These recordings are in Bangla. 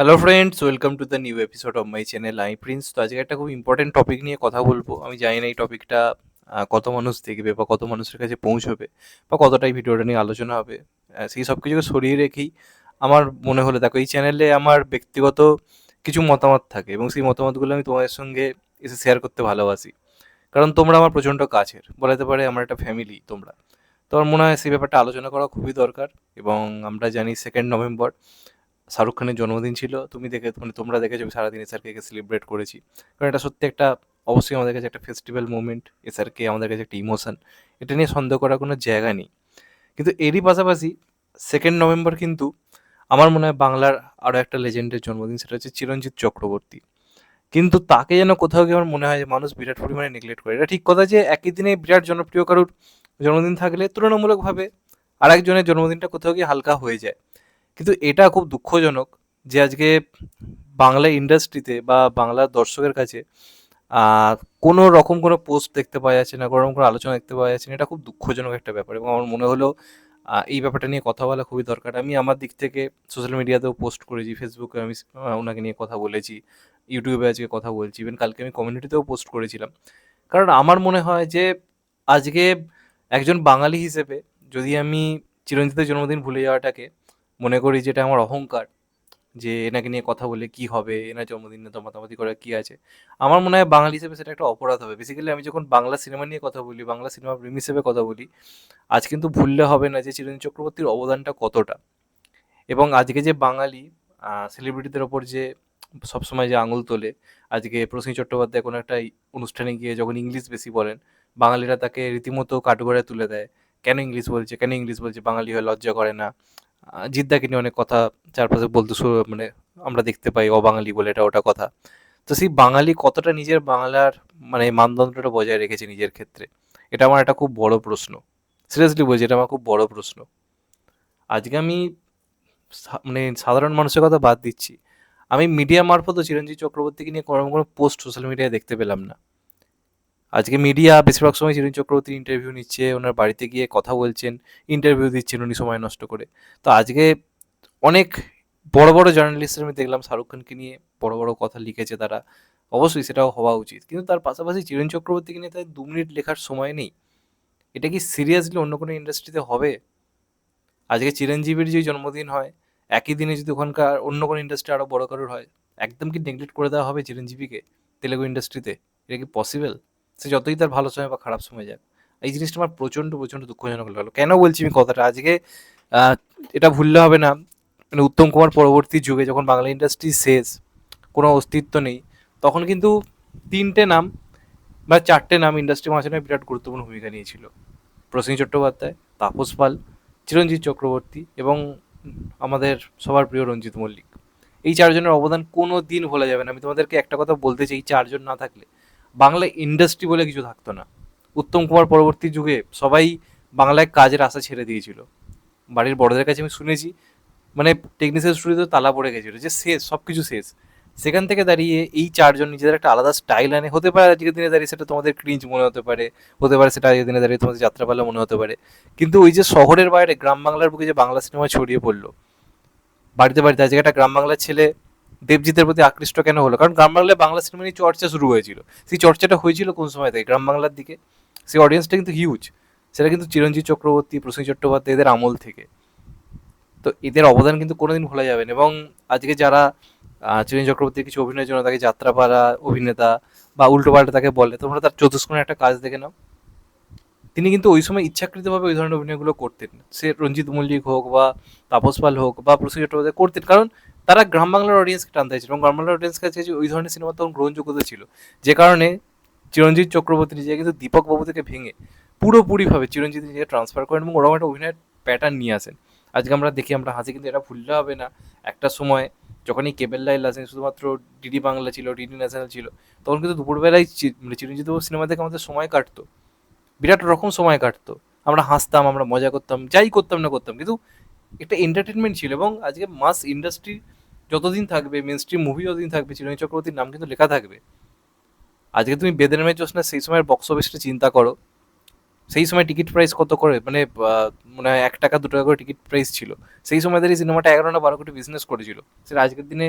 Hello friends welcome to the new episode of my channel I Prince তো আজকে একটা খুব ইম্পর্টেন্ট টপিক নিয়ে কথা বলব। আমি জানি না এই টপিকটা কত মানুষ দেখবে বা কত মানুষের কাছে পৌঁছবে বা কতটাই ভিডিওটা নিয়ে আলোচনা হবে। সেই সব কিছুকে সরিয়ে রেখেই আমার মনে হলো, দেখো, এই চ্যানেলে আমার ব্যক্তিগত কিছু মতামত থাকে এবং সেই মতামতগুলো আমি তোমাদের সঙ্গে এসে শেয়ার করতে ভালোবাসি। কারণ তোমরা আমার প্রচণ্ড কাছের, বলাতে পারে আমার একটা ফ্যামিলি তোমরা। তো আমার মনে হয় সেই ব্যাপারটা আলোচনা করা খুবই দরকার এবং আমরা জানি সেকেন্ড নভেম্বর শাহরুখ খানের জন্মদিন ছিল, তুমি দেখে মানে তোমরা দেখেছ সারাদিন এসআরকে সেলিব্রেট করেছি। কারণ এটা সত্যি একটা, অবশ্যই আমাদের কাছে একটা ফেস্টিভ্যাল মুভমেন্ট এসআরকে আমাদের কাছে একটা ইমোশন এটা নিয়ে সন্দেহ করার কোনো জায়গা নেই। কিন্তু এরই পাশাপাশি সেকেন্ড নভেম্বর কিন্তু আমার মনে হয় বাংলার আরও একটা লেজেন্ডের জন্মদিন, সেটা হচ্ছে চিরঞ্জিত চক্রবর্তী। কিন্তু তাকে যেন কোথাও গিয়ে আমার মনে হয় যে মানুষ বিরাট পরিমাণে নেগলেক্ট করে। এটা ঠিক কথা যে একই দিনে বিরাট জনপ্রিয় কারোর জন্মদিন থাকলে তুলনামূলকভাবে আরেকজনের জন্মদিনটা কোথাও গিয়ে হালকা হয়ে যায়। কিন্তু এটা খুব দুঃখজনক যে আজকে বাংলা ইন্ডাস্ট্রিতে বা বাংলার দর্শকের কাছে কোনো রকম কোনো পোস্ট দেখতে পাওয়া যাচ্ছে না, কোনো কোনো আলোচনা দেখতে পাওয়া যাচ্ছে না, এটা খুব দুঃখজনক একটা ব্যাপার এবং আমার মনে হলো এই ব্যাপারটা নিয়ে কথা বলা খুবই দরকার। আমি আমার দিক থেকে সোশ্যাল মিডিয়াতেও পোস্ট করেছি ফেসবুকে আমি ওনাকে নিয়ে কথা বলেছি ইউটিউবে আজকে কথা বলছি ইভেন কালকে আমি কমিউনিটিতেও পোস্ট করেছিলাম। কারণ আমার মনে হয় যে আজকে একজন বাঙালি হিসেবে যদি আমি চিরঞ্জিতের জন্মদিন ভুলে যাওয়াটাকে মনে করি যেটা আমার অহংকার, যে এনাকে নিয়ে কথা বলে কি হবে, এনার জন্মদিন তো মাতামাতি করা কি আছে? আমার মনে হয় বাঙালি হিসেবে সেটা একটা অপরাধ হবে। বেসিক্যালি আমি যখন বাংলা সিনেমা নিয়ে কথা বলি, বাংলা সিনেমা প্রেমী হিসেবে কথা বলি, আজ কিন্তু ভুললে হবে না যে চিরঞ্জিত চক্রবর্তীর অবদানটা কতটা। এবং আজকে যে বাঙালি সেলিব্রিটিদের ওপর যে সবসময় যে আঙুল তোলে, আজকে প্রসেন চট্টোপাধ্যায় কোনো একটা অনুষ্ঠানে গিয়ে যখন ইংলিশ বেশি বলেন, বাঙালিরা তাকে রীতিমতো কাঠগড়ায় তুলে দেয়। কেন ইংলিশ বলছে? কেন ইংলিশ বলছে? বাঙালি হয়ে লজ্জা করে না। জিদ্দাকে নিয়ে অনেক কথা চারপাশে বলতে শুরু মানে আমরা দেখতে পাই অবাঙালি বলে এটা ওটা কথা। তো সেই বাঙালি কতটা নিজের বাংলার মানে মানদণ্ডটা বজায় রেখেছে নিজের ক্ষেত্রে? এটা আমার একটা খুব বড় প্রশ্ন। সিরিয়াসলি বলছি, এটা আমার খুব বড় প্রশ্ন। আজকে আমি মানে সাধারণ মানুষের কথা বাদ দিচ্ছি। আমি মিডিয়া মারফতও চিরঞ্জিত চক্রবর্তীকে নিয়ে কোনো কোনো পোস্ট সোশ্যাল মিডিয়ায় দেখতে পেলাম না। আজকে মিডিয়া বেশিরভাগ সময় চিরঞ্জিত চক্রবর্তীর ইন্টারভিউ নিচ্ছে, ওনার বাড়িতে গিয়ে কথা বলছেন ইন্টারভিউ দিচ্ছেন উনি সময় নষ্ট করে। তো আজকে অনেক বড় বড় জার্নালিস্টের আমি দেখলাম, শাহরুখ খানকে নিয়ে বড় বড় কথা লিখেছে তারা। অবশ্যই সেটাও হওয়া উচিত। কিন্তু তার পাশাপাশি চিরঞ্জিত চক্রবর্তীকে নিয়ে তাদের দু মিনিট লেখার সময় নেই। এটা কি সিরিয়াসলি অন্য কোনো ইন্ডাস্ট্রিতে হবে? আজকে চিরঞ্জীবীর যে জন্মদিন হয়, একই দিনে যদি ওখানকার অন্য কোনো ইন্ডাস্ট্রি আরও বড় কারোর হয়, একদম কি নেগলেক্ট করে দেওয়া হবে চিরঞ্জীবীকে তেলেগু ইন্ডাস্ট্রিতে এটা কি পসিবল সে যতই তার ভালো সময় বা খারাপ সময় যাক, এই জিনিসটা আমার প্রচণ্ড প্রচণ্ড দুঃখজনক লাগল। কেন বলছি আমি কথাটা? আজকে এটা ভুললে হবে না। মানে উত্তম কুমার পরবর্তী যুগে যখন বাংলা ইন্ডাস্ট্রি শেষ, কোনো অস্তিত্ব নেই, তখন কিন্তু তিনটে নাম বা চারটে নাম ইন্ডাস্ট্রি মাঝখানে বিরাট গুরুত্বপূর্ণ ভূমিকা নিয়েছিল। প্রসেন চট্টোপাধ্যায়, তাপস পাল, চিরঞ্জিত চক্রবর্তী এবং আমাদের সবার প্রিয় রঞ্জিত মল্লিক। এই চারজনের অবদান কোনো দিন ভোলা যাবে না। আমি তোমাদেরকে একটা কথা বলতে চাই চারজন না থাকলে। বাংলা ইন্ডাস্ট্রি বলে কিছু থাকতো না। উত্তম কুমার পরবর্তী যুগে সবাই বাংলায় কাজের আশা ছেড়ে দিয়েছিল। বাড়ির বড়দের কাছে আমি শুনেছি মানে টেকনিক্যাল স্টুডিওতে তালা পড়ে গেছিল যে শেষ সব কিছু শেষ। সেখান থেকে দাঁড়িয়ে এই চারজন নিজেদের একটা আলাদা স্টাইল আনে। হতে পারে আজকের দিনে দাঁড়িয়ে সেটা তোমাদের ক্রিঞ্জ মনে হতে পারে হতে পারে সেটা আজকের দিনে দাঁড়িয়ে তোমাদের যাত্রাপালা মনে হতে পারে। কিন্তু ওই যে শহরের বাইরে গ্রাম বাংলার বুকে যে বাংলা সিনেমা ছড়িয়ে পড়ল, বাড়িতে বাড়িতে আজকে একটা গ্রাম বাংলার ছেলে দেবজিতের প্রতি আকৃষ্ট কেন হলো? কারণ গ্রাম বাংলায় বাংলা সিনেমা নিয়ে চর্চা শুরু হয়েছিল। সেই চর্চাটা হয়েছিল কোন সময় থেকে? গ্রাম বাংলার দিকে। সেই অডিয়েন্সটা কিন্তু হিউজ সেটা কিন্তু চিরঞ্জিত চক্রবর্তী, প্রসেন চট্টোপাধ্যায়, এদের আমল থেকে। তো এদের অবদান কিন্তু কোনোদিন ভোলা যাবে না। এবং আজকে যারা চিরঞ্জিত চক্রবর্তীর কিছু অভিনয়ের জন্য তাকে যাত্রাপাড়া অভিনেতা বা উল্টো পাল্টা তাকে বলে, তোমরা তার চতুষ্কোণে একটা কাজ দেখে নাও। তিনি কিন্তু ওই সময় ইচ্ছাকৃতভাবে ওই ধরনের অভিনয়গুলো করতেন। সে রঞ্জিত মল্লিক হোক বা তাপস পাল হোক বা প্রসেন চট্টোপাধ্যায় করতেন। কারণ তারা গ্রাম বাংলার অডিয়েন্সকে টানতে চাইছিল এবং গ্রাম বাংলার অডিয়েন্স কাছে ওই ধরনের সিনেমা তখন গ্রহণযোগ্যতা ছিল। যে কারণে চিরঞ্জিত চক্রবর্তী নিজে কিন্তু দীপক বাবু থেকে ভেঙে পুরোপুরিভাবে চিরঞ্জিত নিজেকে ট্রান্সফার করেন এবং ওরকম একটা অভিনয়ের প্যাটার্ন নিয়ে আসেন। আজকে আমরা দেখি, আমরা হাসি কিন্তু এটা ভুললে হবে না। একটা সময় যখন এই কেবল লাইল আসেন, শুধুমাত্র ডিডি বাংলা ছিল, ডিডি ন্যাশনাল ছিল, তখন কিন্তু দুপুরবেলায় মানে চিরঞ্জিত বাবু সিনেমা দেখে আমাদের সময় কাটতো। বিরাট রকম সময় কাটতো। আমরা হাসতাম, আমরা মজা করতাম, যাই করতাম না করতাম, কিন্তু একটা এন্টারটেনমেন্ট ছিল এবং আজকে মাস ইন্ডাস্ট্রি যতদিন থাকবে মেন স্ট্রিম মুভি যতদিন থাকবে চিরঞ্জিত চক্রবর্তীর নাম কিন্তু লেখা থাকবে। আজকে তুমি বেদের মেয়ে জোসনা সেই সময়ের বক্স অফিসটা চিন্তা করো। সেই সময় টিকিট প্রাইস কত করে? মানে মনে এক টাকা, দু টাকা করে টিকিট প্রাইস ছিল। সেই সময় দাঁড়িয়ে সিনেমাটা এগারো না বারো কোটি বিজনেস করেছিল। সেটা আজকের দিনে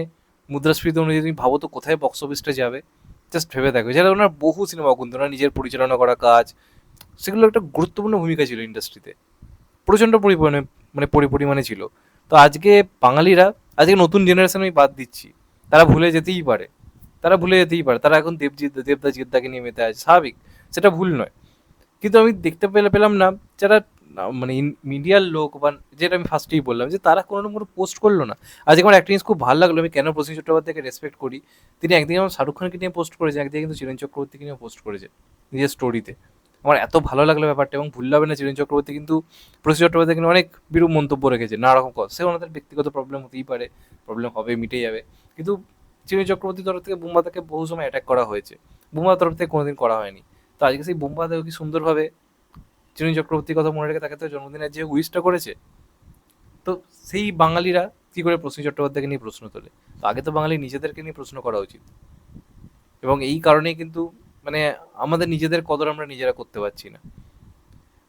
মুদ্রাস্ফীতি অনুযায়ী তুমি ভাবো তো কোথায় বক্স অফিসটা যাবে? জাস্ট ভেবে দেখো। যেটা ওনার বহু সিনেমা কিন্তু ওনার নিজের পরিচালনা করা কাজ, সেগুলো একটা গুরুত্বপূর্ণ ভূমিকা ছিল ইন্ডাস্ট্রিতে প্রচণ্ড পরিমাণে মানে পরি পরিমাণে ছিল। তো আজকে বাঙালিরা, আজকে নতুন জেনারেশন আমি বাদ দিচ্ছি। তারা ভুলে যেতেই পারে। তারা ভুলে যেতেই পারে। তারা এখন দেবজিৎ, দেবদাস জিদ্দাকে নিয়ে মেতে আছে। স্বাভাবিক, সেটা ভুল নয়। কিন্তু আমি দেখতে পেলে, পেলাম না, যারা মানে মিডিয়ার লোক বা যেটা আমি ফার্স্টেই বললাম যে তারা কোনো না কোনো পোস্ট করল না। আজকে আমার একটা জিনিস খুব ভালো লাগল। আমি কেন প্রসেন চট্টোপাধ্যায়কে রেসপেক্ট করি? তিনি একদিকে আমার শাহরুখ খানকে নিয়ে পোস্ট করেছে একদিকে কিন্তু চিরঞ্জ চক্রবর্তীকে নিয়ে পোস্ট করেছে নিজের স্টোরিতে আমার এত ভালো লাগল ব্যাপারটা এবং ভুল হবে না চিরঞ্জ চক্রবর্তী, কিন্তু প্রসেন চট্টোপাধ্যায় কিন্তু অনেক বিরূপ মন্তব্য রেখেছে নানা রকম কথা। সে ওনাদের ব্যক্তিগত প্রবলেম হতেই পারে প্রবলেম হবে মিটে যাবে। কিন্তু চিরঞ্জ চক্রবর্তীর তরফ থেকে বুম্বাদাকে বহু সময় অ্যাটাক করা হয়েছে। বুম্বার তরফ থেকে কোনোদিন করা হয়নি। তো আজকে সেই বুম্বাদাও কি সুন্দরভাবে চিরঞ্জ চক্রবর্তীর কথা মনে রেখে তাকে তো জন্মদিনের যে উইশটা করেছে? তো সেই বাঙালিরা কি করে প্রশ্ন চট্টোপাধ্যায়কে নিয়ে প্রশ্ন তোলে? তো আগে তো বাঙালি নিজেদেরকে নিয়ে প্রশ্ন করা উচিত। এবং এই কারণেই কিন্তু মানে আমাদের নিজেদের কদর আমরা নিজেরা করতে পারছি না।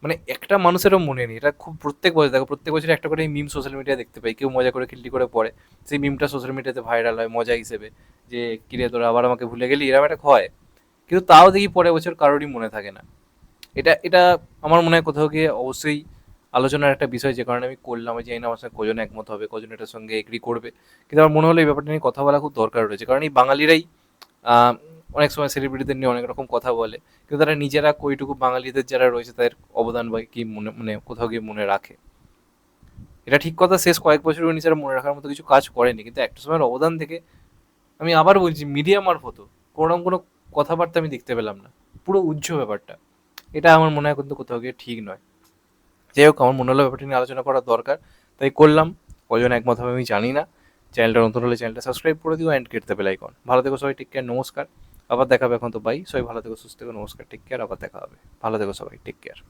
মানে একটা মানুষেরও মনে নেই। এটা খুব প্রত্যেক বছর, দেখো প্রত্যেক বছর একটা করে মিম সোশ্যাল মিডিয়া দেখতে পাই। কেউ মজা করে খিল্লি করে পড়ে। সেই মিমটা সোশ্যাল মিডিয়াতে ভাইরাল হয় মজা হিসেবে। যে, কিরে, তোরা আবার আমাকে ভুলে গেলি? এরকম একটা হয়। কিন্তু তাও দেখি পরের বছর কারোরই মনে থাকে না। এটা এটা আমার মনে হয় কোথাও গিয়ে অবশ্যই আলোচনার একটা বিষয় যে কারণে আমি করলাম। যে না আমার সঙ্গে কজন একমত হবে, কজন এটার সঙ্গে এগ্রি করবে। কিন্তু আমার মনে হলো এই ব্যাপারটা নিয়ে কথা বলা খুব দরকার রয়েছে। কারণ এই বাঙালিরাই অনেক সময় সেলিব্রিটিদের নিয়ে অনেক রকম কথা বলে, কিন্তু তারা নিজেরা কইটুকু বাঙালিদের যারা রয়েছে তাদের অবদান বা কি মনে মানে কোথাও গিয়ে মনে রাখে। এটা ঠিক কথা, শেষ কয়েক বছর উনি যারা মনে রাখার মতো কিছু কাজ করেনি, কিন্তু একটা সময়ের অবদান থেকে আমি আবার বলছি মিডিয়া মারফত কোনো কোনো কথাবার্তা আমি দেখতে পেলাম না, পুরো উজ্জ্ব ব্যাপারটা। এটা আমার মনে হয় কিন্তু কোথাও গিয়ে ঠিক নয়। যাই হোক, আমার মনে হলো ব্যাপারটা নিয়ে আলোচনা করা দরকার, তাই করলাম। কজন একমত হবে আমি জানি না। চ্যানেলটা নতুন হলে চ্যানেলটা সাবস্ক্রাইব করে দিও অ্যান্ড কেটতে বেল আইকন ভালো থেকো সবাই টেক কেয়ার নমস্কার। আবার দেখাবে এখন তো বাই সবাই ভালো থেকো, সুস্থ থেকো, নমস্কার টেক কেয়ার আবার দেখা হবে। ভালো থেকো সবাই টেক কেয়ার